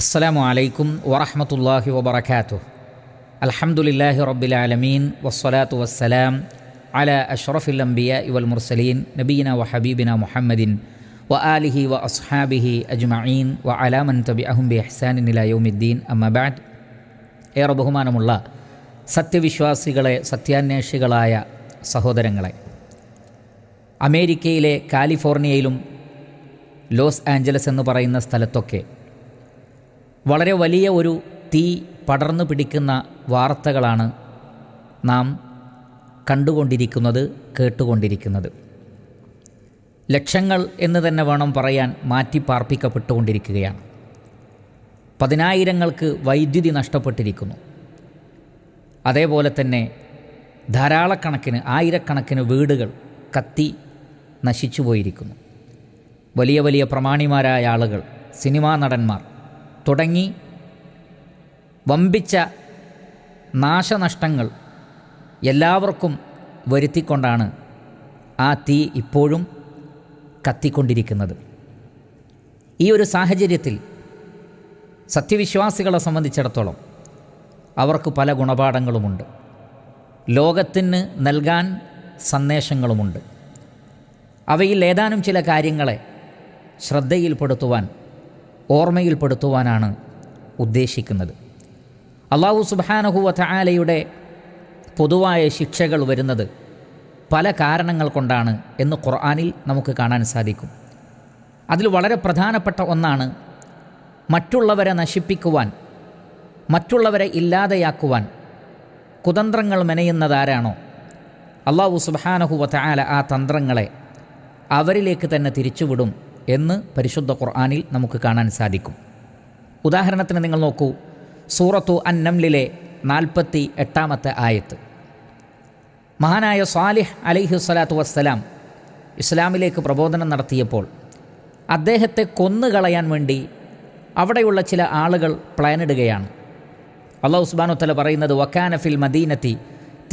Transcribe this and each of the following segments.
അസ്സലാമു അലൈക്കും വറഹമത്തല്ലാഹി വബർക്കാത്തു അൽഹംദുലില്ലാഹി റബ്ബിൽ ആലമീൻ. വസ്സലാത്തു വസ്സലാം അല അഷ്റഫിൽ അംബിയ ഇവൽ മുർസലീൻ നബീന വ ഹബീബിന മുഹമ്മദിൻ വ ആലിഹി വ അസ്ഹാബിഹി അജ്മഈൻ വ അലാമൻ തബി അഹുംബി അഹ്സാനിൻ യൗമിദ്ദീൻ. അമ്മബാദ് ഏറെ ബഹുമാനമുള്ള സത്യവിശ്വാസികളെ സത്യാന്വേഷികളായ സഹോദരങ്ങളെ അമേരിക്കയിലെ കാലിഫോർണിയയിലും ലോസ് ആഞ്ചലസ് എന്ന് പറയുന്ന സ്ഥലത്തൊക്കെ വളരെ വലിയ ഒരു തീ പടർന്നു പിടിക്കുന്ന വാർത്തകളാണ് നാം കണ്ടുകൊണ്ടിരിക്കുന്നത് കേട്ടുകൊണ്ടിരിക്കുന്നത്. ലക്ഷങ്ങൾ എന്ന് തന്നെ വേണം പറയാൻ മാറ്റിപ്പാർപ്പിക്കപ്പെട്ടുകൊണ്ടിരിക്കുകയാണ് പതിനായിരങ്ങൾക്ക് വൈദ്യുതി നഷ്ടപ്പെട്ടിരിക്കുന്നു. അതേപോലെ തന്നെ ധാരാളക്കണക്കിന് ആയിരക്കണക്കിന് വീടുകൾ കത്തി നശിച്ചു പോയിരിക്കുന്നു വലിയ വലിയ പ്രമാണിമാരായ ആളുകൾ സിനിമാ നടന്മാർ തുടങ്ങി വമ്പിച്ച നാശനഷ്ടങ്ങൾ എല്ലാവർക്കും വരുത്തിക്കൊണ്ടാണ് ആ തീ ഇപ്പോഴും കത്തിക്കൊണ്ടിരിക്കുന്നത്. ഈ ഒരു സാഹചര്യത്തിൽ സത്യവിശ്വാസികളെ സംബന്ധിച്ചിടത്തോളം അവർക്ക് പല ഗുണപാഠങ്ങളുമുണ്ട്. ലോകത്തിന് നൽകാൻ സന്ദേശങ്ങളുമുണ്ട്. അവയിൽ ഏതാനും ചില കാര്യങ്ങളെ ശ്രദ്ധയിൽപ്പെടുത്തുവാൻ ഓർമ്മയിൽപ്പെടുത്തുവാനാണ് ഉദ്ദേശിക്കുന്നത്. അള്ളാഹു സുബാനഹുവ ആലയുടെ പൊതുവായ ശിക്ഷകൾ വരുന്നത് പല കാരണങ്ങൾ കൊണ്ടാണ് എന്ന് ഖുർആാനിൽ നമുക്ക് കാണാൻ സാധിക്കും. അതിൽ വളരെ പ്രധാനപ്പെട്ട ഒന്നാണ് മറ്റുള്ളവരെ നശിപ്പിക്കുവാൻ മറ്റുള്ളവരെ ഇല്ലാതെയാക്കുവാൻ കുതന്ത്രങ്ങൾ മെനയുന്നതാരാണോ? അള്ളാഹു സുബാനഹുവ ആല ആ തന്ത്രങ്ങളെ അവരിലേക്ക് തന്നെ തിരിച്ചുവിടും എന്ന് പരിശുദ്ധ ഖുർആാനിൽ നമുക്ക് കാണാൻ സാധിക്കും. ഉദാഹരണത്തിന് നിങ്ങൾ നോക്കൂ സൂറത്തു അൻ അന്നംലിലെ നാൽപ്പത്തി എട്ടാമത്തെ ആയത്ത്. മഹാനായ സ്വാലിഹ് അലൈഹി സ്വലാത്തു വസ്സലാം ഇസ്ലാമിലേക്ക് പ്രബോധനം നടത്തിയപ്പോൾ അദ്ദേഹത്തെ കൊന്നുകളയാൻ വേണ്ടി അവിടെയുള്ള ചില ആളുകൾ പ്ലാനിടുകയാണ് അള്ളാഹു ഉസ്ബാനുത്തല പറയുന്നത് വക്കാനഫിൽ മദീനത്തി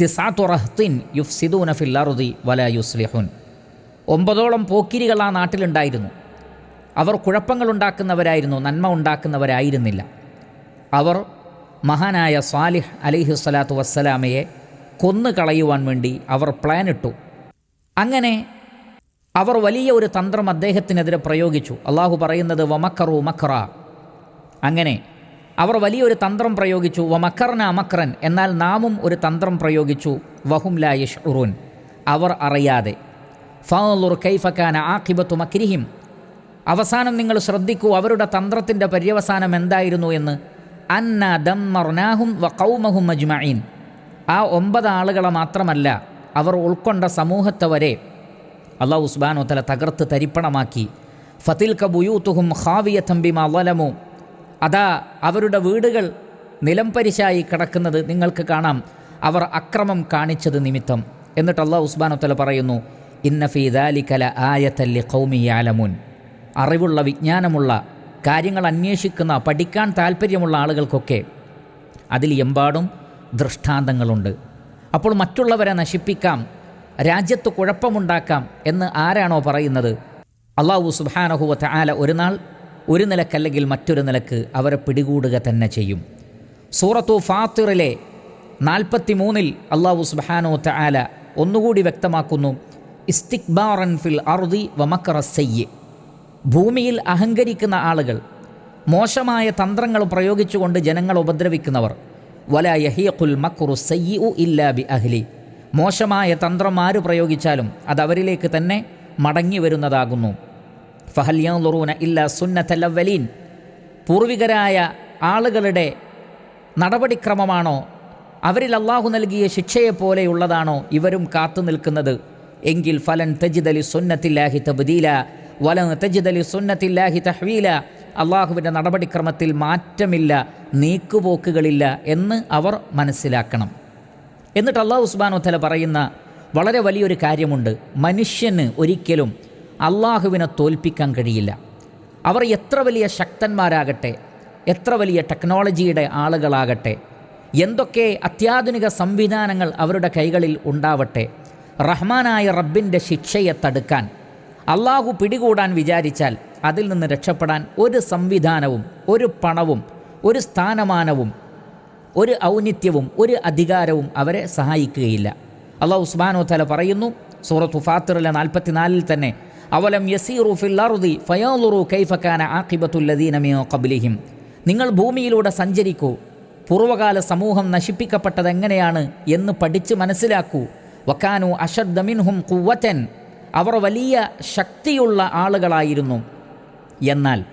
തിസാത്തുറഹ്തിൻ യുഫ് സിദൂനഫിൽ അറുദി വല യുസ്ലിഹുൻ. ഒമ്പതോളം പോക്കിരികൾ ആ നാട്ടിലുണ്ടായിരുന്നു. അവർ കുഴപ്പങ്ങളുണ്ടാക്കുന്നവരായിരുന്നു നന്മ ഉണ്ടാക്കുന്നവരായിരുന്നില്ല. അവർ മഹാനായ സ്വാലിഹ് അലിഹു സ്വലാത്തു വസ്സലാമയെ കൊന്നു കളയുവാൻ വേണ്ടി അവർ പ്ലാനിട്ടു. അങ്ങനെ അവർ വലിയ ഒരു തന്ത്രം അദ്ദേഹത്തിനെതിരെ പ്രയോഗിച്ചു. അള്ളാഹു പറയുന്നത് വമക്കറു മക്കറ അങ്ങനെ അവർ വലിയൊരു തന്ത്രം പ്രയോഗിച്ചു വമക്കർന അമക്രൻ എന്നാൽ നാമും ഒരു തന്ത്രം പ്രയോഗിച്ചു വഹും ലാ ഉറുൻ അവർ അറിയാതെ ഫാലുർ കൈഫക്കാന ആഖിബത്തു മക്രിഹിം. അവസാനം നിങ്ങൾ ശ്രദ്ധിക്കൂ അവരുടെ തന്ത്രത്തിന്റെ പര്യവസാനം എന്തായിരുന്നു എന്ന്. അന്ന ദമ്മർനാഹും വ കൗമഹും മജ്മഈൻ ആ ഒമ്പത് ആളുകളെ മാത്രമല്ല അവർ ഉൾക്കൊണ്ട സമൂഹത്തെ വരെ അള്ളാഹു ഉസ്ബാനോ തല തകർത്ത് തരിപ്പണമാക്കി. ഫതിൽ കബുയൂത്തുഹും ഹാവിയ തമ്പിമ വലമു അതാ അവരുടെ വീടുകൾ നിലംപരിശായി കിടക്കുന്നത് നിങ്ങൾക്ക് കാണാം. അവർ അക്രമം കാണിച്ചത് നിമിത്തം. എന്നിട്ട് അള്ളാഹു ഉസ്ബാനോ തല പറയുന്നു ഇന്നഫീദാലിക്കല ആയത്തല്ലി ആലമുൻ അറിവുള്ള വിജ്ഞാനമുള്ള കാര്യങ്ങൾ അന്വേഷിക്കുന്ന പഠിക്കാൻ താല്പര്യമുള്ള ആളുകൾക്കൊക്കെ അതിൽ എമ്പാടും ദൃഷ്ടാന്തങ്ങളുണ്ട്. അപ്പോൾ മറ്റുള്ളവരെ നശിപ്പിക്കാം രാജ്യത്ത് കുഴപ്പമുണ്ടാക്കാം എന്ന് ആരാണോ പറയുന്നത്? അള്ളാഹു സുബാനഹുവത്ത് ആല ഒരു നാൾ ഒരു നിലക്കല്ലെങ്കിൽ മറ്റൊരു നിലയ്ക്ക് അവരെ പിടികൂടുക തന്നെ ചെയ്യും. സൂറത്തു ഫാത്തിറിലെ നാൽപ്പത്തി മൂന്നിൽ അള്ളാഹു സുബാനോത്ത് ആല ഒന്നുകൂടി വ്യക്തമാക്കുന്നു ഇസ്തിക്ബാറൻ ഫിൽ അറുദി വമക്കറ സയ്യ്. ഭൂമിയിൽ അഹങ്കരിക്കുന്ന ആളുകൾ മോശമായ തന്ത്രങ്ങൾ പ്രയോഗിച്ചുകൊണ്ട് ജനങ്ങൾ ഉപദ്രവിക്കുന്നവർ. വല യഹിയുൽ മക്കുറു സയ്യു ഇല്ലാ ബി അഹ്ലി. മോശമായ തന്ത്രം ആര് പ്രയോഗിച്ചാലും അത് അവരിലേക്ക് തന്നെ മടങ്ങി വരുന്നതാകുന്നു. ഫഹല്യൂറൂന ഇല്ല സുന്നത്തല്ലവലീൻ പൂർവികരായ ആളുകളുടെ നടപടിക്രമമാണോ? അവരിൽ അള്ളാഹു നൽകിയ ശിക്ഷയെപ്പോലെയുള്ളതാണോ ഇവരും കാത്തു നിൽക്കുന്നത്? എങ്കിൽ ഫലൻ തജിദലി സുന്നത്തില്ലാഹി തബ്ദീല വലൻ തജിദലി സുന്നത്തില്ലാഹി തഹ്വീല. അള്ളാഹുവിന്റെ നടപടിക്രമത്തിൽ മാറ്റമില്ല നീക്കുപോക്കുകളില്ല എന്ന് അവർ മനസ്സിലാക്കണം. എന്നിട്ട് അള്ളാഹു ഉസ്ബാനുത്തല പറയുന്ന വളരെ വലിയൊരു കാര്യമുണ്ട്. മനുഷ്യന് ഒരിക്കലും അള്ളാഹുവിനെ തോൽപ്പിക്കാൻ കഴിയില്ല. അവർ എത്ര വലിയ ശക്തന്മാരാകട്ടെ എത്ര വലിയ ടെക്നോളജിയുടെ ആളുകളാകട്ടെ എന്തൊക്കെ അത്യാധുനിക സംവിധാനങ്ങൾ അവരുടെ കൈകളിൽ ഉണ്ടാവട്ടെ റഹ്മാനായ റബ്ബിന്റെ ശിക്ഷയെ തടുക്കാൻ അള്ളാഹു പിടികൂടാൻ വിചാരിച്ചാൽ അതിൽ നിന്ന് രക്ഷപ്പെടാൻ ഒരു സംവിധാനവും ഒരു പണവും ഒരു സ്ഥാനമാനവും ഒരു ഔന്നിത്യവും ഒരു അധികാരവും അവരെ സഹായിക്കുകയില്ല. അള്ളാഹു ഉസ്മാനോ തല പറയുന്നു സൂറത്ത് ഫാത്തിറിലെ നാൽപ്പത്തിനാലിൽ തന്നെ അവലം യസീറു അർദി ഫയാലുറു കൈഫക്കാന ആഖിബത്തുല്ലദീന കബിലിഹിം നിങ്ങൾ ഭൂമിയിലൂടെ സഞ്ചരിക്കൂ പൂർവകാല സമൂഹം നശിപ്പിക്കപ്പെട്ടതെങ്ങനെയാണ് എന്ന് പഠിച്ച് മനസ്സിലാക്കൂ. വക്കാനു അഷദ്ദമിൻഹും കുവ്വത്തൻ അവർ വലിയ ശക്തിയുള്ള ആളുകളായിരുന്നു. എന്നാൽ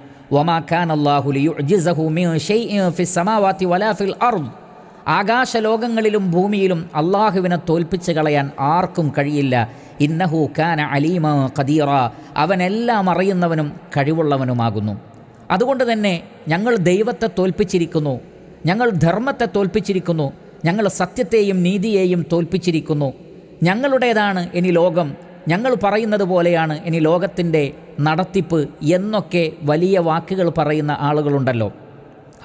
ആകാശലോകങ്ങളിലും ഭൂമിയിലും അള്ളാഹുവിനെ തോൽപ്പിച്ച് കളയാൻ ആർക്കും കഴിയില്ല. ഇന്നഹു കാന അലീമ ഖദീറ. അവനെല്ലാം അറിയുന്നവനും കഴിവുള്ളവനുമാകുന്നു. അതുകൊണ്ട് തന്നെ ഞങ്ങൾ ദൈവത്തെ തോൽപ്പിച്ചിരിക്കുന്നു. ഞങ്ങൾ ധർമ്മത്തെ തോൽപ്പിച്ചിരിക്കുന്നു. ഞങ്ങൾ സത്യത്തെയും നീതിയെയും തോൽപ്പിച്ചിരിക്കുന്നു. ഞങ്ങളുടേതാണ് ഇനി ലോകം. ഞങ്ങൾ പറയുന്നത് പോലെയാണ് ഇനി ലോകത്തിന്റെ നടത്തിപ്പ് എന്നൊക്കെ വലിയ വാക്കുകൾ പറയുന്ന ആളുകളുണ്ടല്ലോ.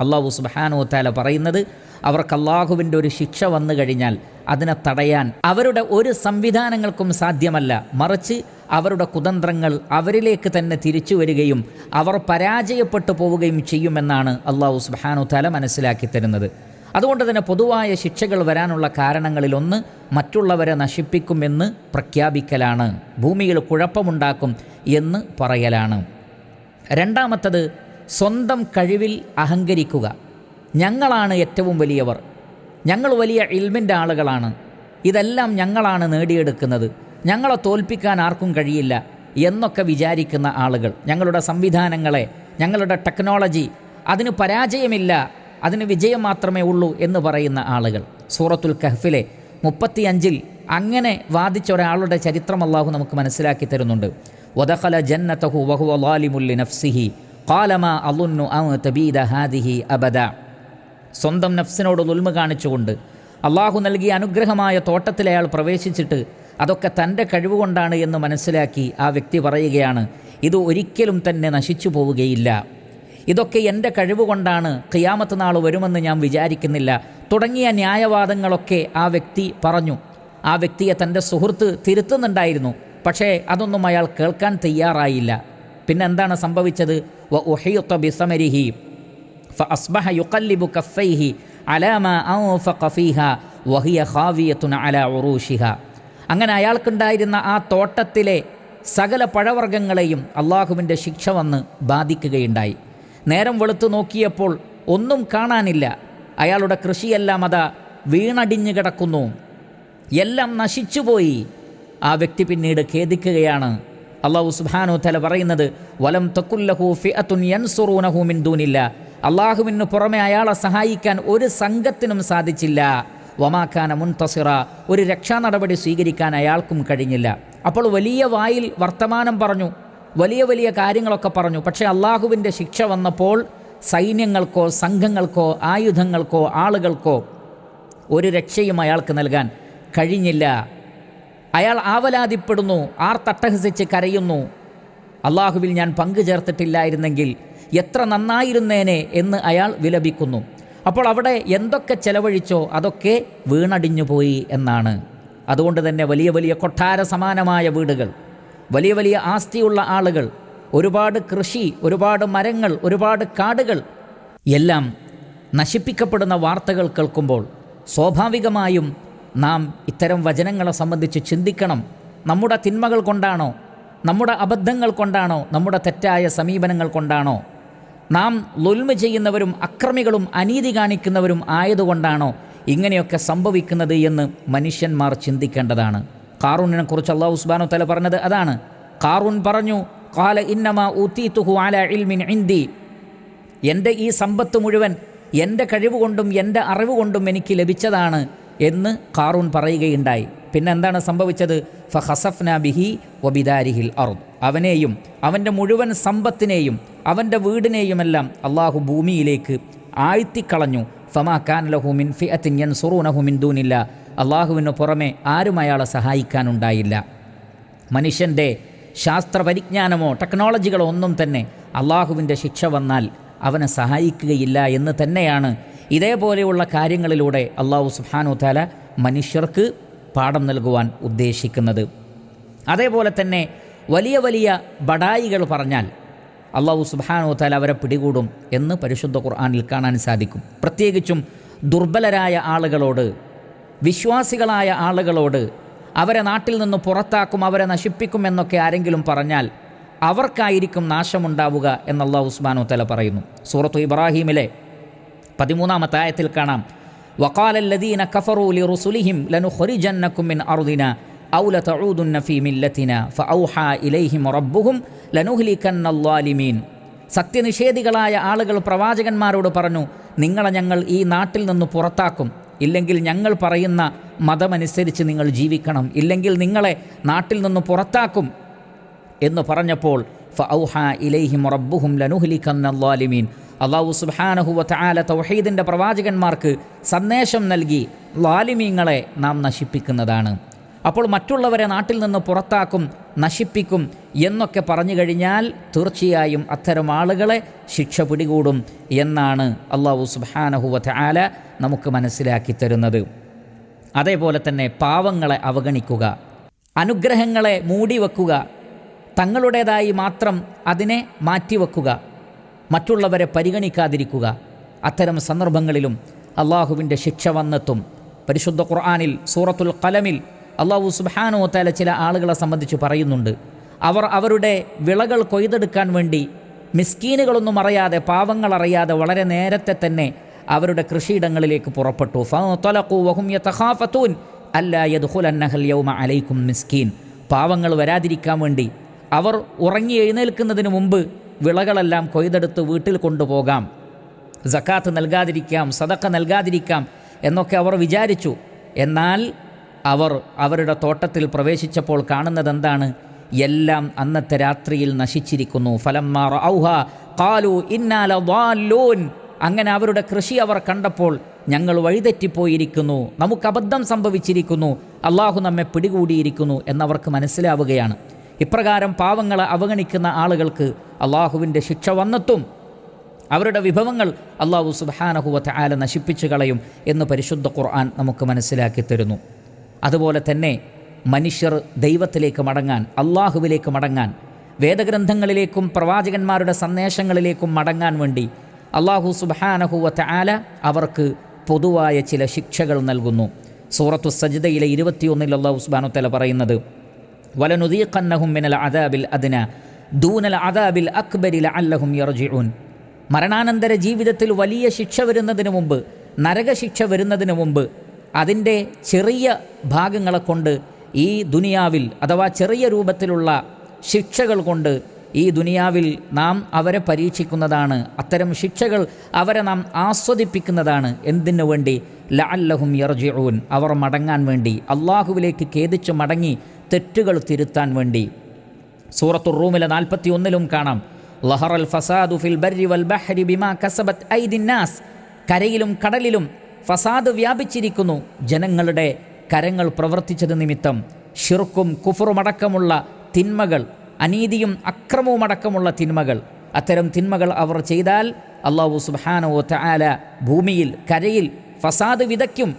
അള്ളാഹു സുബാനു താല പറയുന്നത് അവർക്ക് അള്ളാഹുവിന്റെ ഒരു ശിക്ഷ വന്നു കഴിഞ്ഞാൽ അതിനെ തടയാൻ അവരുടെ ഒരു സംവിധാനങ്ങൾക്കും സാധ്യമല്ല. മറിച്ച് അവരുടെ കുതന്ത്രങ്ങൾ അവരിലേക്ക് തന്നെ തിരിച്ചു വരികയും അവർ പരാജയപ്പെട്ടു പോവുകയും ചെയ്യുമെന്നാണ് അള്ളാഹു സുബാനു താല മനസ്സിലാക്കി തരുന്നത്. അതുകൊണ്ട് തന്നെ പൊതുവായ ശിക്ഷകൾ വരാനുള്ള കാരണങ്ങളിലൊന്ന് മറ്റുള്ളവരെ നശിപ്പിക്കുമെന്ന് പ്രഖ്യാപിക്കലാണ്. ഭൂമിയിൽ കുഴപ്പമുണ്ടാക്കും എന്ന് പറയലാണ്. രണ്ടാമത്തത് സ്വന്തം കഴിവിൽ അഹങ്കരിക്കുക. ഞങ്ങളാണ് ഏറ്റവും വലിയവർ. ഞങ്ങൾ വലിയ ഇൽമിന്റെ ആളുകളാണ്. ഇതെല്ലാം ഞങ്ങളാണ് നേടിയെടുക്കുന്നത്. ഞങ്ങളെ തോൽപ്പിക്കാൻ ആർക്കും കഴിയില്ല എന്നൊക്കെ വിചാരിക്കുന്ന ആളുകൾ. ഞങ്ങളുടെ സംവിധാനങ്ങളെ ഞങ്ങളുടെ ടെക്നോളജി അതിന് പരാജയമില്ല അതിന് വിജയം മാത്രമേ ഉള്ളൂ എന്ന് പറയുന്ന ആളുകൾ. സൂറത്തുൽ കഹ്ഫിലെ മുപ്പത്തിയഞ്ചിൽ അങ്ങനെ വാദിച്ച ഒരാളുടെ ചരിത്രം അള്ളാഹു നമുക്ക് മനസ്സിലാക്കി തരുന്നുണ്ട്. വദഖല ജന്നതഹു വഹുവ ലാലിമുല്ലി നഫ്സിഹി ഖാലമ അലുന്നു തബീദ ഹാദിഹി അബദ. സ്വന്തം നഫ്സിനോട് ഉൽമ കാണിച്ചുകൊണ്ട് അള്ളാഹു നൽകിയ അനുഗ്രഹമായ തോട്ടത്തിൽ അയാൾ പ്രവേശിച്ചിട്ട് അതൊക്കെ തന്റെ കഴിവുകൊണ്ടാണ് എന്ന് മനസ്സിലാക്കി ആ വ്യക്തി പറയുകയാണ് ഇത് ഒരിക്കലും തന്നെ നശിച്ചു പോവുകയില്ല. ഇതൊക്കെ എന്റെ കഴിവുകൊണ്ടാണ് ഖിയാമത്ത് നാൾ വരുമെന്ന് ഞാൻ വിചാരിക്കുന്നില്ല. തുടങ്ങിയ ന്യായവാദങ്ങളൊക്കെ ആ വ്യക്തി പറഞ്ഞു. ആ വ്യക്തിയെ തന്റെ സുഹൃത്ത് തിരുത്തുന്നുണ്ടായിരുന്നു. പക്ഷേ അതൊന്നും അയാൾ കേൾക്കാൻ തയ്യാറായില്ല. പിന്നെന്താണ് സംഭവിച്ചത്? വ ബിസമരിഹി വഹിയ അല അങ്ങനെ അയാൾക്കുണ്ടായിരുന്ന ആ തോട്ടത്തിലെ സകല പഴവർഗങ്ങളെയും അള്ളാഹുവിന്റെ ശിക്ഷ വന്ന് ബാധിക്കുകയുണ്ടായി. നേരം വെളുത്തു നോക്കിയപ്പോൾ ഒന്നും കാണാനില്ല. അയാളുടെ കൃഷിയെല്ലാം അതാ വീണടിഞ്ഞു കിടക്കുന്നു. എല്ലാം നശിച്ചുപോയി. ആ വ്യക്തി പിന്നീട് ഖേദിക്കുകയാണ്. അള്ളാഹു സുബാനു തല പറയുന്നത് വലം തക്കുല്ലഹു ഫിഅത്തുൻ യൻസുറൂനഹു മിൻ ദൂനില്ല. അള്ളാഹുവിന് പുറമെ അയാളെ സഹായിക്കാൻ ഒരു സംഘത്തിനും സാധിച്ചില്ല. വമാക്കാന മുൻതസിറ. ഒരു രക്ഷാ നടപടി സ്വീകരിക്കാൻ അയാൾക്കും കഴിഞ്ഞില്ല. അപ്പോൾ വലിയ വായിൽ വർത്തമാനം പറഞ്ഞു വലിയ വലിയ കാര്യങ്ങളൊക്കെ പറഞ്ഞു. പക്ഷേ അള്ളാഹുവിന്റെ ശിക്ഷ വന്നപ്പോൾ സൈന്യങ്ങൾക്കോ സംഘങ്ങൾക്കോ ആയുധങ്ങൾക്കോ ആളുകൾക്കോ ഒരു രക്ഷയും അയാൾക്ക് നൽകാൻ കഴിഞ്ഞില്ല. അയാൾ ആവലാതിപ്പെടുന്നു ആർ തട്ടഹസിച്ച് കരയുന്നു. അള്ളാഹുവിൽ ഞാൻ പങ്കു ചേർത്തിട്ടില്ലായിരുന്നെങ്കിൽ എത്ര നന്നായിരുന്നേനെ എന്ന് അയാൾ വിലപിക്കുന്നു. അപ്പോൾ അവിടെ എന്തൊക്കെ ചെലവഴിച്ചോ അതൊക്കെ വീണടിഞ്ഞു പോയി എന്നാണ്. അതുകൊണ്ട് തന്നെ വലിയ വലിയ കൊട്ടാര സമാനമായ വീടുകൾ. വലിയ വലിയ ആസ്തിയുള്ള ആളുകൾ ഒരുപാട് കൃഷി ഒരുപാട് മരങ്ങൾ ഒരുപാട് കാടുകൾ എല്ലാം നശിപ്പിക്കപ്പെടുന്ന വാർത്തകൾ കേൾക്കുമ്പോൾ സ്വാഭാവികമായും നാം ഇത്തരം വചനങ്ങളെ സംബന്ധിച്ച് ചിന്തിക്കണം. നമ്മുടെ തിന്മകൾ കൊണ്ടാണോ? നമ്മുടെ അബദ്ധങ്ങൾ കൊണ്ടാണോ? നമ്മുടെ തെറ്റായ സമീപനങ്ങൾ കൊണ്ടാണോ? നാം ലുൽമ ചെയ്യുന്നവരും അക്രമികളും അനീതി കാണിക്കുന്നവരും ആയതുകൊണ്ടാണോ ഇങ്ങനെയൊക്കെ സംഭവിക്കുന്നത് എന്ന് മനുഷ്യന്മാർ ചിന്തിക്കേണ്ടതാണ്. കാറൂണിനെ കുറിച്ച് അള്ളാഹു ഉസ്ബാനു തല പറഞ്ഞത് അതാണ്. കാറൂൺ പറഞ്ഞു കാല ഇന്നമ ഊത്തീത്തുഹു ഇൽമിൻ എന്റെ ഈ സമ്പത്ത് മുഴുവൻ എന്റെ കഴിവുകൊണ്ടും എന്റെ അറിവ് കൊണ്ടും എനിക്ക് ലഭിച്ചതാണ് എന്ന് കാറൂൺ പറയുകയുണ്ടായി. പിന്നെ എന്താണ് സംഭവിച്ചത്? ബിഹി വബിദാരിഹിൽ അറുദ് അവനെയും അവന്റെ മുഴുവൻ സമ്പത്തിനെയും അവന്റെ വീടിനെയുമെല്ലാം അള്ളാഹു ഭൂമിയിലേക്ക് ആഴ്ത്തിക്കളഞ്ഞു. ഫമാ ഖാൻ ലഹു മിൻ ഫിഅത്തിൻ യൻസുറൂനഹു മിൻ ദൂനില്ല അള്ളാഹുവിന് പുറമെ ആരും അയാളെ സഹായിക്കാനുണ്ടായില്ല. മനുഷ്യന്റെ ശാസ്ത്ര പരിജ്ഞാനമോ ടെക്നോളജികളോ ഒന്നും തന്നെ അള്ളാഹുവിന്റെ ശിക്ഷ വന്നാൽ അവനെ സഹായിക്കുകയില്ല എന്ന് തന്നെയാണ് ഇതേപോലെയുള്ള കാര്യങ്ങളിലൂടെ അള്ളാഹു സുഹാനു താല മനുഷ്യർക്ക് പാഠം നൽകുവാൻ ഉദ്ദേശിക്കുന്നത്. അതേപോലെ തന്നെ വലിയ വലിയ ബടായികൾ പറഞ്ഞാൽ അള്ളാഹു സുബാനോ താല അവരെ പിടികൂടും എന്ന് പരിശുദ്ധ ഖുർആാനിൽ കാണാൻ സാധിക്കും. പ്രത്യേകിച്ചും ദുർബലരായ ആളുകളോട് വിശ്വാസികളായ ആളുകളോട് അവരെ നാട്ടിൽ നിന്ന് പുറത്താക്കും അവരെ നശിപ്പിക്കും എന്നൊക്കെ ആരെങ്കിലും പറഞ്ഞാൽ അവർക്കായിരിക്കും നാശമുണ്ടാവുക എന്നുള്ള ഉസ്മാനു തല പറയുന്നു. സൂറത്തു ഇബ്രാഹീമിലെ പതിമൂന്നാമത്തെ ആയത്തിൽ കാണാം. വക്കാലല്ലദീന കഫറൂലി റുസുലിഹിം ലനു ഹൊരിജന്നക്കുമിൻ അറുദിന ഔല ഇലൈഹിം റബ്ബുഹും സത്യനിഷേധികളായ ആളുകൾ പ്രവാചകന്മാരോട് പറഞ്ഞു നിങ്ങളെ ഞങ്ങൾ ഈ നാട്ടിൽ നിന്ന് പുറത്താക്കും ഇല്ലെങ്കിൽ ഞങ്ങൾ പറയുന്ന മതമനുസരിച്ച് നിങ്ങൾ ജീവിക്കണം. ഇല്ലെങ്കിൽ നിങ്ങളെ നാട്ടിൽ നിന്ന് പുറത്താക്കും എന്ന് പറഞ്ഞപ്പോൾ ഫൗഹ അള്ളാഹു സുബാനഹുവ പ്രവാചകന്മാർക്ക് സന്ദേശം നൽകി ലാലിമീങ്ങളെ നാം നശിപ്പിക്കുന്നതാണ്. അപ്പോൾ മറ്റുള്ളവരെ നാട്ടിൽ നിന്ന് പുറത്താക്കും നശിപ്പിക്കും എന്നൊക്കെ പറഞ്ഞു കഴിഞ്ഞാൽ തീർച്ചയായും അത്തരം ആളുകളെ ശിക്ഷ പിടികൂടും എന്നാണ് അള്ളാഹു സുബാനഹുവ ആല നമുക്ക് മനസ്സിലാക്കി തരുന്നത്. അതേപോലെ തന്നെ പാവങ്ങളെ അവഗണിക്കുക അനുഗ്രഹങ്ങളെ മൂടിവെക്കുക തങ്ങളുടേതായി മാത്രം അതിനെ മാറ്റിവെക്കുക മറ്റുള്ളവരെ പരിഗണിക്കാതിരിക്കുക. അത്തരം സന്ദർഭങ്ങളിലും അള്ളാഹുവിന്റെ ശിക്ഷ വന്നെത്തും. പരിശുദ്ധ ഖുർആാനിൽ സൂറത്തുൽ കലമിൽ അള്ളാഹു സുബാനോ തല ചില ആളുകളെ സംബന്ധിച്ച് പറയുന്നുണ്ട്. അവർ അവരുടെ വിളകൾ കൊയ്തെടുക്കാൻ വേണ്ടി മിസ്കീനുകളൊന്നും അറിയാതെ പാവങ്ങൾ അറിയാതെ വളരെ നേരത്തെ തന്നെ അവരുടെ കൃഷിയിടങ്ങളിലേക്ക് പുറപ്പെട്ടു. ഫലഖൂ വഹും യതഖാഫതൂൻ. അല്ലാ യദ്ഖുലന്നഹൽ യൗമ അലൈക്കും മിസ്കീൻ. പാവങ്ങൾ വരാതിരിക്കാൻ വേണ്ടി അവർ ഉറങ്ങി എഴുന്നേൽക്കുന്നതിന് മുമ്പ് വിളകളെല്ലാം കൊയ്തെടുത്ത് വീട്ടിൽ കൊണ്ടുപോകാം. സക്കാത്ത് നൽകാതിരിക്കാം സതക്ക നൽകാതിരിക്കാം എന്നൊക്കെ അവർ വിചാരിച്ചു. എന്നാൽ അവർ അവരുടെ തോട്ടത്തിൽ പ്രവേശിച്ചപ്പോൾ കാണുന്നത് എന്താണ് എല്ലാം അന്നത്തെ രാത്രിയിൽ നശിച്ചിരിക്കുന്നു. ഫലം ഔഹ കാലു ഇന്നാലോൻ അങ്ങനെ അവരുടെ കൃഷി അവർ കണ്ടപ്പോൾ ഞങ്ങൾ വഴിതെറ്റിപ്പോയിരിക്കുന്നു. നമുക്ക് അബദ്ധം സംഭവിച്ചിരിക്കുന്നു. അള്ളാഹു നമ്മെ പിടികൂടിയിരിക്കുന്നു എന്നവർക്ക് മനസ്സിലാവുകയാണ്. ഇപ്രകാരം പാവങ്ങളെ അവഗണിക്കുന്ന ആളുകൾക്ക് അള്ളാഹുവിന്റെ ശിക്ഷ വന്നെത്തും. അവരുടെ വിഭവങ്ങൾ അള്ളാഹു സുബാനഹുവത്ത് ആല നശിപ്പിച്ചു കളയും എന്ന് പരിശുദ്ധ ഖുർആൻ നമുക്ക് മനസ്സിലാക്കി തരുന്നു. അതുപോലെ തന്നെ മനുഷ്യർ ദൈവത്തിലേക്ക് മടങ്ങാൻ അള്ളാഹുവിലേക്ക് മടങ്ങാൻ വേദഗ്രന്ഥങ്ങളിലേക്കും പ്രവാചകന്മാരുടെ സന്ദേശങ്ങളിലേക്കും മടങ്ങാൻ വേണ്ടി അള്ളാഹു സുബാനഹുവത്ത് ആല അവർക്ക് പൊതുവായ ചില ശിക്ഷകൾ നൽകുന്നു. സൂറത്തു സജിതയിലെ ഇരുപത്തിയൊന്നിൽ അള്ളാഹു സുബാനുത്തല തല പറയുന്നത് വലനുദീഖന്നഹും മിനൽ അദാബിൽ അദ്ന ദൂനൽ അദാബിൽ അക്ബരിൽ അല്ലഹും യർജിഊൻ. മരണാനന്തര ജീവിതത്തിൽ വലിയ ശിക്ഷ വരുന്നതിന് മുമ്പ് നരകശിക്ഷ വരുന്നതിന് മുമ്പ് അതിന്റെ ചെറിയ ഭാഗങ്ങളെ കൊണ്ട് ഈ ദുനിയാവിൽ അഥവാ ചെറിയ രൂപത്തിലുള്ള ശിക്ഷകൾ കൊണ്ട് ഈ ദുനിയാവിൽ നാം അവരെ പരീക്ഷിക്കുന്നതാണ്. അത്തരം ശിക്ഷകൾ അവരെ നാം ആസ്വദിപ്പിക്കുന്നതാണ്. എന്തിനു വേണ്ടി? ലഅല്ലഹും യർജിഊൻ. അവർ മടങ്ങാൻ വേണ്ടി. അള്ളാഹുവിലേക്ക് ഖേദിച്ച് മടങ്ങി തെറ്റുകൾ തിരുത്താൻ വേണ്ടി. സൂറത്തു റൂമിലെ നാൽപ്പത്തി ഒന്നിലും കാണാം. ലഹറൽ ഫസാദു ഫിൽ ബർരി വൽ ബഹരി ബിമാ കസബത്ത് ഐദിന്നാസ് കരയിലും കടലിലും ഫസാദ് വ്യാപിച്ചിരിക്കുന്നു. ജനങ്ങളുടെ കരങ്ങൾ പ്രവർത്തിച്ചത് നിമിത്തം. ഷിർക്കും കുഫറുമടക്കമുള്ള തിന്മകൾ അനീതിയും അക്രമവുമടക്കമുള്ള തിന്മകൾ. അത്തരം തിന്മകൾ അവർ ചെയ്താൽ അള്ളാഹു സുബാനോ തആല ഭൂമിയിൽ കരയിൽ ഫസാദ് വിതയ്ക്കും.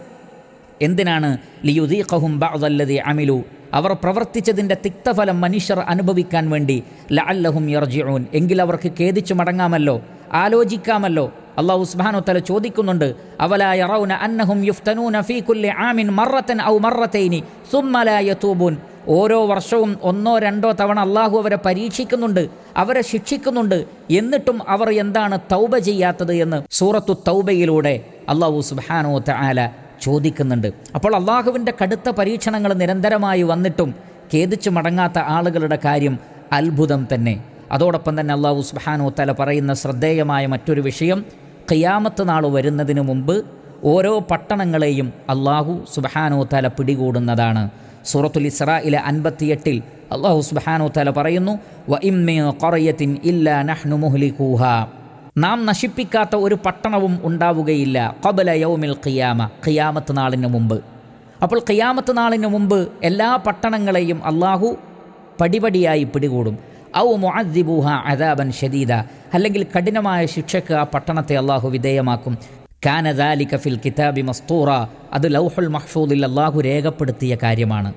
എന്തിനാണ്? ലിയുദീഖഹും ബഅദല്ലദി അമിലു. അവർ പ്രവർത്തിച്ചതിന്റെ തിക്തഫലം മനുഷ്യർ അനുഭവിക്കാൻ വേണ്ടി ലഅല്ലഹും യർജിഊൻ. എങ്കിൽ അവർക്ക് ഖേദിച്ചു മടങ്ങാമല്ലോ ആലോചിക്കാമല്ലോ. അള്ളാഹു സുബ്ഹാനഹു തല ചോദിക്കുന്നുണ്ട് അവലാ അന്നഹും യുഫ്തനൂന ഫീ കുല്ലി ആമിൻ മറത്തൻ ഔ മറത്തൈനി സുമ്മ ലാ യതൂബൂൻ. ഓരോ വർഷവും ഒന്നോ രണ്ടോ തവണ അള്ളാഹു അവരെ പരീക്ഷിക്കുന്നുണ്ട് അവരെ ശിക്ഷിക്കുന്നുണ്ട്. എന്നിട്ടും അവർ എന്താണ് തൗബ ചെയ്യാത്തത് എന്ന് സൂറത്തു തൗബയിലൂടെ അള്ളാഹു സുബാനോ തആല ചോദിക്കുന്നുണ്ട്. അപ്പോൾ അള്ളാഹുവിന്റെ കടുത്ത പരീക്ഷണങ്ങൾ നിരന്തരമായി വന്നിട്ടും ഖേദിച്ചു മടങ്ങാത്ത ആളുകളുടെ കാര്യം അത്ഭുതം തന്നെ. അതോടൊപ്പം തന്നെ അള്ളാഹു സുബാനോ തല പറയുന്ന ശ്രദ്ധേയമായ മറ്റൊരു വിഷയം ഖിയാമത്ത് നാൾ വരുന്നതിന് മുമ്പ് ഓരോ പട്ടണങ്ങളെയും അള്ളാഹു സുബഹാനോ തല പിടികൂടുന്നതാണ്. സൂറത്തുൽ ഇസ്രായിലെ അൻപത്തിയെട്ടിൽ അള്ളാഹു സുബഹാനോ തല പറയുന്നു വ നഹ്നു നാം നശിപ്പിക്കാത്ത ഒരു പട്ടണവും ഉണ്ടാവുകയില്ല കബല യൗമിൽ ഖിയാമ ഖിയാമത്ത് നാളിന് മുമ്പ്. അപ്പോൾ ഖിയാമത്ത് നാളിന് മുമ്പ് എല്ലാ പട്ടണങ്ങളെയും അള്ളാഹു പടിപടിയായി പിടികൂടും. ഔ മുഅദ്ദിബൂഹ അദാബൻ ഷദീദ അല്ലെങ്കിൽ കഠിനമായ ശിക്ഷയ്ക്ക് ആ പട്ടണത്തെ അള്ളാഹു വിധേയമാക്കും. കാനദാലിക കഫിൽ കിതാബി മസ്തൂറ. അത് ലൗഹുൽ മഹ്ഫൂദിൽ അള്ളാഹു രേഖപ്പെടുത്തിയ കാര്യമാണ്.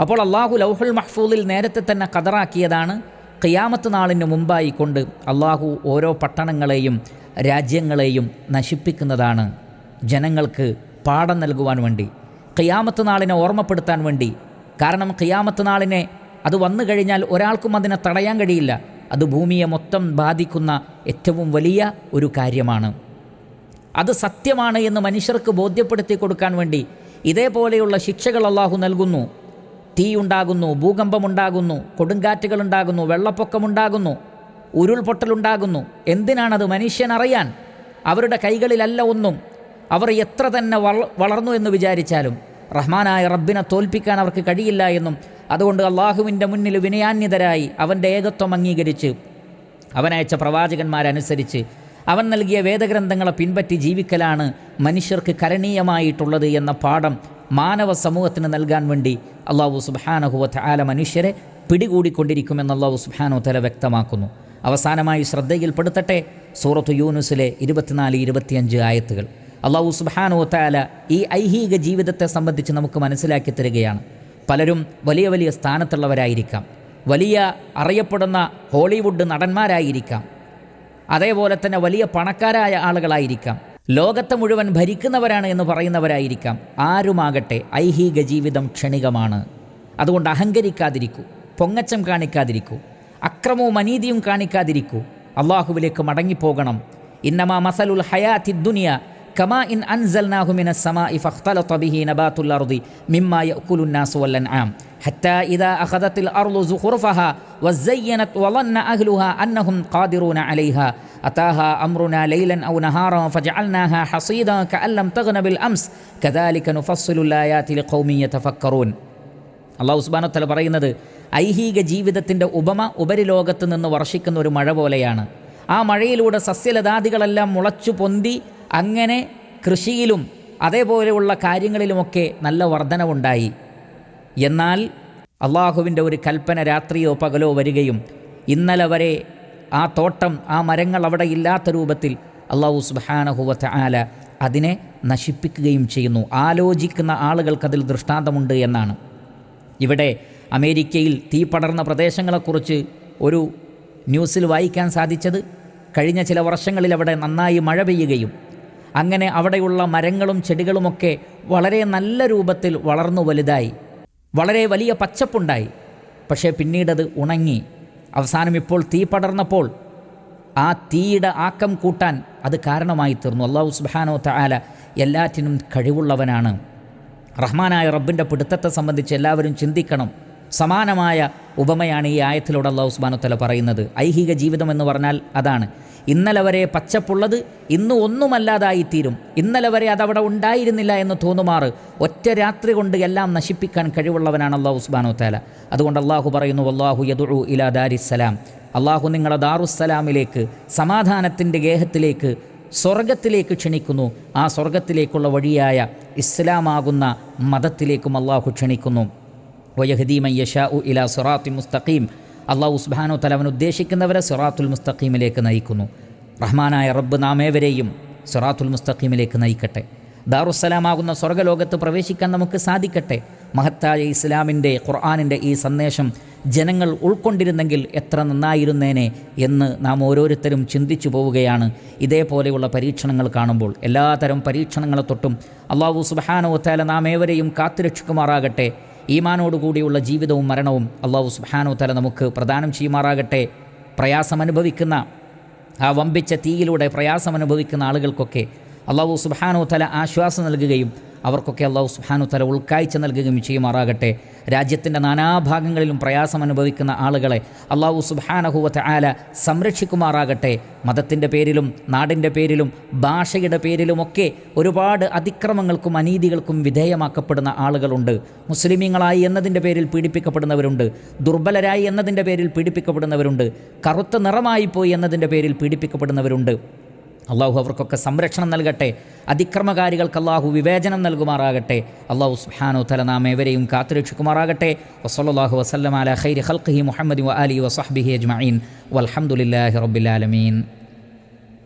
അപ്പോൾ അള്ളാഹു ലൗഹുൽ മഹ്ഫൂദിൽ നേരത്തെ തന്നെ കതറാക്കിയതാണ് ഖിയാമത്ത് നാളിന് മുമ്പായി കൊണ്ട് അള്ളാഹു ഓരോ പട്ടണങ്ങളെയും രാജ്യങ്ങളെയും നശിപ്പിക്കുന്നതാണ്. ജനങ്ങൾക്ക് പാഠം നൽകുവാൻ വേണ്ടി ഖിയാമത്ത് നാളിനെ ഓർമ്മപ്പെടുത്താൻ വേണ്ടി. കാരണം ഖിയാമത്ത് നാളിനെ അത് വന്നു കഴിഞ്ഞാൽ ഒരാൾക്കും അതിനെ തടയാൻ കഴിയില്ല. അത് ഭൂമിയെ മൊത്തം ബാധിക്കുന്ന ഏറ്റവും വലിയ ഒരു കാര്യമാണ്. അത് സത്യമാണ് എന്ന് മനുഷ്യർക്ക് ബോധ്യപ്പെടുത്തി കൊടുക്കാൻ വേണ്ടി ഇതേപോലെയുള്ള ശിക്ഷകൾ അള്ളാഹു നൽകുന്നു. തീയുണ്ടാകുന്നു ഭൂകമ്പമുണ്ടാകുന്നു കൊടുങ്കാറ്റുകളുണ്ടാകുന്നു വെള്ളപ്പൊക്കമുണ്ടാകുന്നു ഉരുൾപൊട്ടലുണ്ടാകുന്നു. എന്തിനാണത് മനുഷ്യനറിയാൻ? അവരുടെ കൈകളിലല്ല ഒന്നും. അവർ എത്ര തന്നെ വള- വളർന്നു എന്ന് വിചാരിച്ചാലും റഹ്മാനായ റബ്ബിനെ തോൽപ്പിക്കാൻ അവർക്ക് കഴിയില്ല എന്നും അതുകൊണ്ട് അള്ളാഹുവിന്റെ മുന്നിൽ വിനയാന്യതരായി അവന്റെ ഏകത്വം അംഗീകരിച്ച് അവനയച്ച പ്രവാചകന്മാരനുസരിച്ച് അവൻ നൽകിയ വേദഗ്രന്ഥങ്ങളെ പിൻപറ്റി ജീവിക്കലാണ് മനുഷ്യർക്ക് കരണീയമായിട്ടുള്ളത് എന്ന പാഠം മാനവ സമൂഹത്തിന് നൽകാൻ വേണ്ടി അള്ളാഹു സുബാനഹുവത്ത് ആല മനുഷ്യരെ പിടികൂടിക്കൊണ്ടിരിക്കുമെന്ന് അള്ളാഹു സുബാനു തല വ്യക്തമാക്കുന്നു. അവസാനമായി ശ്രദ്ധയിൽപ്പെടുത്തട്ടെ സൂറത്ത് യൂനുസിലെ ഇരുപത്തിനാല് ഇരുപത്തിയഞ്ച് ആയത്തുകൾ. അള്ളാഹു സുബാനു താല ഈ ഐഹിക ജീവിതത്തെ സംബന്ധിച്ച് നമുക്ക് മനസ്സിലാക്കി തരികയാണ്. പലരും വലിയ വലിയ സ്ഥാനത്തുള്ളവരായിരിക്കാം. വലിയ അറിയപ്പെടുന്ന ഹോളിവുഡ് നടന്മാരായിരിക്കാം. അതേപോലെ തന്നെ വലിയ പണക്കാരായ ആളുകളായിരിക്കാം. ലോകത്തെ മുഴുവൻ ഭരിക്കുന്നവരാണ് എന്ന് പറയുന്നവരായിരിക്കാം. ആരുമാകട്ടെ ഐഹിക ജീവിതം ക്ഷണികമാണ്. അതുകൊണ്ട് അഹങ്കരിക്കാതിരിക്കൂ പൊങ്ങച്ചം കാണിക്കാതിരിക്കൂ അക്രമവും അനീതിയും കാണിക്കാതിരിക്കൂ. അള്ളാഹുവിലേക്ക് മടങ്ങിപ്പോകണം. ഇന്നമാ മസലുൽ ഹയാത്തി ദുനിയ കമാ ഇൻ അൻസൽനാഹുമിന സമാ ഇഫ് ഫഖ്തലത ബിഹി മിമ്മായ അർദി ആം യഅകുലുന്നാസു حتى إذا أخذت الأرض زخرفها وزينت وظن أهلها أنهم قادرون عليها أتاها أمرنا ليلا أو نهارا فجعلناها حصيدا كأن لم تغن بالأمس كذلك نفصل الآيات لقوم يتفكرون അള്ളാഹു സുബാനത്തല പറയുന്നത് ഐഹിക ജീവിതത്തിൻ്റെ ഉപമ ഉപരിലോകത്ത് നിന്ന് വർഷിക്കുന്ന ഒരു മഴ പോലെയാണ് ആ മഴയിലൂടെ സസ്യലതാദികളെല്ലാം മുളച്ചു പൊന്തി അങ്ങനെ കൃഷിയിലും അതേപോലെയുള്ള കാര്യങ്ങളിലുമൊക്കെ നല്ല വർധനവുണ്ടായി എന്നാൽ അള്ളാഹുവിന്റെ ഒരു കൽപ്പന രാത്രിയോ പകലോ വരികയും ഇന്നലെ വരെ ആ തോട്ടം ആ മരങ്ങൾ അവിടെ ഇല്ലാത്ത രൂപത്തിൽ അള്ളാഹു സുബാനഹുവത്ത് ആല അതിനെ നശിപ്പിക്കുകയും ചെയ്യുന്നു. ആലോചിക്കുന്ന ആളുകൾക്കതിൽ ദൃഷ്ടാന്തമുണ്ട് എന്നാണ്. ഇവിടെ അമേരിക്കയിൽ തീ പടർന്ന പ്രദേശങ്ങളെക്കുറിച്ച് ഒരു ന്യൂസിൽ വായിക്കാൻ സാധിച്ചത് കഴിഞ്ഞ ചില വർഷങ്ങളിൽ അവിടെ നന്നായി മഴ പെയ്യുകയും അങ്ങനെ അവിടെയുള്ള മരങ്ങളും ചെടികളുമൊക്കെ വളരെ നല്ല രൂപത്തിൽ വളർന്നു വലുതായി. വളരെ വലിയ പച്ചപ്പുണ്ടായി. പക്ഷേ പിന്നീടത് ഉണങ്ങി. അവസാനം ഇപ്പോൾ തീ പടർന്നപ്പോൾ ആ തീയുടെ ആക്കം കൂട്ടാൻ അത് കാരണമായി തീർന്നു. അള്ളാഹു സുബാനോ തആല എല്ലാറ്റിനും കഴിവുള്ളവനാണ്. റഹ്മാനായ റബ്ബിന്റെ പിടുത്തത്തെ സംബന്ധിച്ച് എല്ലാവരും ചിന്തിക്കണം. സമാനമായ ഉപമയാണ് ഈ ആയത്തിലൂടെ അള്ളാഹു സുബാനോ തല പറയുന്നത്. ഐഹിക ജീവിതം എന്ന് പറഞ്ഞാൽ അതാണ്. ഇന്നലെ വരെ പച്ചപ്പുള്ളത് ഇന്ന് ഒന്നുമല്ലാതായിത്തീരും. ഇന്നലെ വരെ അതവിടെ ഉണ്ടായിരുന്നില്ല എന്ന് തോന്നുമാറ്. ഒറ്റ രാത്രി കൊണ്ട് എല്ലാം നശിപ്പിക്കാൻ കഴിവുള്ളവനാണ് അള്ളാഹു ഉസ്ബാനോ താല അതുകൊണ്ട് അള്ളാഹു പറയുന്നു അള്ളാഹു യദുഉ ഇലാ ദാരിസ്സലാം. അള്ളാഹു നിങ്ങളെ ദാറുസ്സലാമിലേക്ക് സമാധാനത്തിന്റെ ഗേഹത്തിലേക്ക് സ്വർഗത്തിലേക്ക് ക്ഷണിക്കുന്നു. ആ സ്വർഗത്തിലേക്കുള്ള വഴിയായ ഇസ്ലാമാകുന്ന മതത്തിലേക്കും അള്ളാഹു ക്ഷണിക്കുന്നു. വയഹദീമൻ യഷാ ഉ ഇലാ സുറാത്തി മുസ്തഖീം. അള്ളാഹു സുബാനോ തലവൻ ഉദ്ദേശിക്കുന്നവരെ സിറാത്തുൽ മുസ്തഖീമിലേക്ക് നയിക്കുന്നു. റഹ്മാനായ റബ്ബ് നാമേവരെയും സിറാത്തുൽ മുസ്തഖീമിലേക്ക് നയിക്കട്ടെ. ദാറുസ്സലാമാകുന്ന സ്വർഗലോകത്ത് പ്രവേശിക്കാൻ നമുക്ക് സാധിക്കട്ടെ. മഹത്തായ ഇസ്ലാമിന്റെ ഖുർആാനിന്റെ ഈ സന്ദേശം ജനങ്ങൾ ഉൾക്കൊണ്ടിരുന്നെങ്കിൽ എത്ര നന്നായിരുന്നേനെ എന്ന് നാം ഓരോരുത്തരും ചിന്തിച്ചു പോവുകയാണ്. ഇതേപോലെയുള്ള പരീക്ഷണങ്ങൾ കാണുമ്പോൾ എല്ലാതരം പരീക്ഷണങ്ങളെ തൊട്ടും അള്ളാഹു സുബാനോ തല നാം ഏവരെയും കാത്തുരക്ഷിക്കുമാറാകട്ടെ. ഈമാനോടുകൂടിയുള്ള ജീവിതവും മരണവും അള്ളാഹു സുബാനോ തല നമുക്ക് പ്രദാനം ചെയ്യുമാറാകട്ടെ. പ്രയാസമനുഭവിക്കുന്ന ആ വമ്പിച്ച തീയിലൂടെ പ്രയാസമനുഭവിക്കുന്ന ആളുകൾക്കൊക്കെ അള്ളാഹു സുബാനോ തല ആശ്വാസം നൽകുകയും അവർക്കൊക്കെ അള്ളാഹു സുഹാനു തല ഉൾക്കാഴ്ച നൽകുകയും ചെയ്യുമാറാകട്ടെ. രാജ്യത്തിന്റെ നാനാഭാഗങ്ങളിലും പ്രയാസം അനുഭവിക്കുന്ന ആളുകളെ അള്ളാഹു സുബാനഹുവത്ത് ആല സംരക്ഷിക്കുമാറാകട്ടെ. മതത്തിന്റെ പേരിലും നാടിന്റെ പേരിലും ഭാഷയുടെ പേരിലുമൊക്കെ ഒരുപാട് അതിക്രമങ്ങൾക്കും അനീതികൾക്കും വിധേയമാക്കപ്പെടുന്ന ആളുകളുണ്ട്. മുസ്ലിമീങ്ങളായി എന്നതിന്റെ പേരിൽ പീഡിപ്പിക്കപ്പെടുന്നവരുണ്ട്. ദുർബലരായി എന്നതിന്റെ പേരിൽ പീഡിപ്പിക്കപ്പെടുന്നവരുണ്ട്. കറുത്ത നിറമായി പോയി എന്നതിന്റെ പേരിൽ പീഡിപ്പിക്കപ്പെടുന്നവരുണ്ട്. അള്ളാഹു അവർക്കൊക്കെ സംരക്ഷണം നൽകട്ടെ അതിക്രമകാരികൾക്ക് അള്ളാഹു വിവേചനം നൽകുമാറാകട്ടെ. അള്ളാഹു സുഹാനോ തല നാം ഏവരെയും കാത്തുരക്ഷിക്കുമാറാകട്ടെ. വസല്ലാഹു വസ്ലം അല ഖൈരി ഖൽഖി മുഹമ്മദ് അലി വസഹബിഹി അജ്മീൻ വലഹമുല്ലാഹി റബ്ബിലാലമീൻ